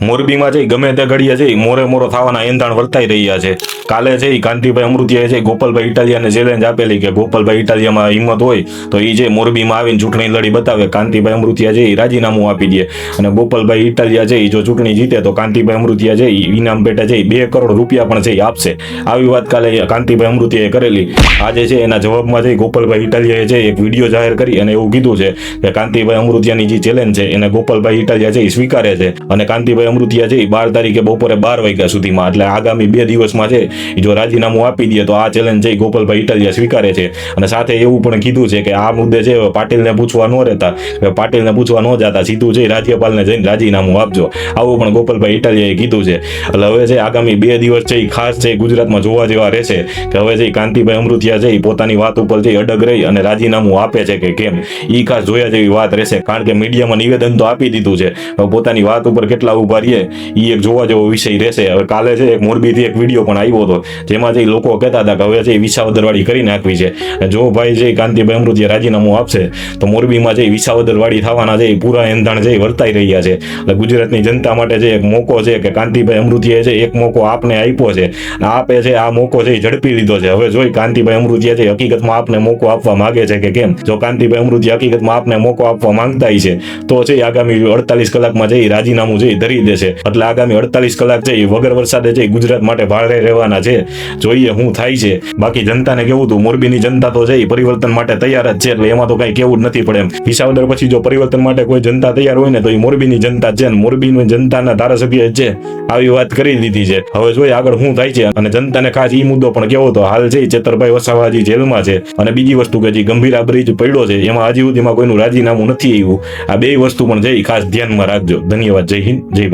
મોરબીમાં જઈ ગમે તે ઘડીએ જઈ મોરે મોરો થવાના એંધાણ વર્તાઈ રહ્યા છે. કાલે છે કાંતિભાઈ અમૃતિયાએ છે ગોપાલભાઈ ઇટાલિયાને ચેલેન્જ આપેલી કે ગોપાલભાઈ ઇટાલિયામાં હિંમત હોય, તો એ જે મોરબીમાં આવીને ચૂંટણી લડી બતાવે કાંતિભાઈ અમૃતિયા એ રાજીનામું આપી દે. અને ગોપાલભાઈ ઇટાલિયા છે એ જો ચૂંટણી જીતે, તો કાંતિભાઈ અમૃતિયા એ ઇનામ પેટે છે બે કરોડ રૂપિયા પણ છે એ આપશે. આવી વાત કાલે કાંતિભાઈ અમૃતિયાએ કરેલી. આજે છે એના જવાબમાં જઈ ગોપાલભાઈ ઇટાલિયાએ છે એક વીડિયો જાહેર કરી અને એવું કીધું છે કે કાંતિભાઈ અમૃતિયાની જે ચેલેન્જ છે, એને ગોપાલભાઈ ઇટાલિયા છે એ સ્વીકારે છે. અને કાંતિભાઈ અમૃતિયા જઈ બાર તારીખે બપોરે બાર વાગ્યા સુધીમાં. એટલે આગામી બે દિવસમાં છે જો રાજીનામું આપી દે તો આ ચેલેન્જ છે ગોપાલભાઈ ઇટાલિયા સ્વીકારે છે. અને સાથે એવું પણ કીધું છે કે આ મુદ્દે છે પાટીલને પૂછવા ન રહેતા. પાટીલને પૂછવા ન જતા. સીધું જઈ રાજ્યપાલને જઈને રાજીનામું આપજો. આવું પણ ગોપાલભાઈ ઇટાલિયાએ કીધું છે. એટલે હવે છે આગામી બે દિવસ છે એ ખાસ છે ગુજરાતમાં જોવા જેવા રહેશે કે હવે છે કાંતિભાઈ અમૃતિયા છે એ પોતાની વાત ઉપર છે અડગ રહી અને રાજીનામું આપે છે કે કેમ. એ ખાસ જોયા જેવી વાત રહેશે. કારણ કે મીડિયામાં નિવેદન તો આપી દીધું છે. પોતાની વાત ઉપર કેટલા ઊભા રહીએ એ એક જોવા જેવો વિષય રહેશે હવે કાલે છે એક મોરબીથી એક વીડિયો પણ આવ્યો હતો જેમાં જે લોકો કહેતા હતા કે હવે છે વિસાવદરવાળી કરી નાખવી છે જો ભાઈ ઈ કાંતિભાઈ અમૃતિએ રાજીનામું આપશે તો મોરબીમાં જે વિસાવદરવાળી થવાના છે એ પૂરા એંધાણ ઈ વર્તાઈ રહ્યા છે એટલે ગુજરાતની જનતા માટે જે એક મોકો છે કે કાંતિભાઈ અમૃતિએ છે એક મોકો આપને આપ્યો છે આપે છે આ મોકો છે એ ઝડપી લીધો છે હવે જોઈ કાંતિભાઈ અમૃતિએ છે હકીકતમાં આપને મોકો આપવા માંગે છે કે કેમ જો કાંતિભાઈ અમૃતિ હકીકતમાં આપને મોકો આપવા માંગતા છે તો છે આગામી અડતાલીસ કલાકમાં જઈ રાજીનામું છે ધરી દેશે એટલે આગામી અડતાલીસ કલાક છે, એ વગર વરસાદે છે ગુજરાત માટે ભારે રહેવાના છે. જોઈએ શું થાય છે. બાકી જનતાને કેવું હતું? મોરબીની જનતા તો છે, એ પરિવર્તન માટે તૈયાર જ છે, એટલે એમાં તો કઈ કેવું જ નથી પડે એમ. વિસાવદર પછી જો પરિવર્તન માટે કોઈ જનતા તૈયાર હોય ને, તો એ મોરબીની જનતા છે ને મોરબીની જનતાના ધારાસભ્ય છે. આવી વાત કરી દીધી છે. હવે જોઈએ આગળ શું થાય છે. અને જનતાને ખાસ એ મુદ્દો પણ કેવો હતો? હાલ છે ચેતરભાઈ વસાવાજી જેલમાં છે. અને બીજી વસ્તુ કે જે ગંભીરા બ્રિજ પડ્યો છે, એમાં હજી સુધીમાં કોઈનું રાજીનામું નથી આવ્યું. આ બે વસ્તુ પણ છે ઈ ખાસ ધ્યાનમાં રાખજો. ધન્યવાદ. જય હિન્દ, જય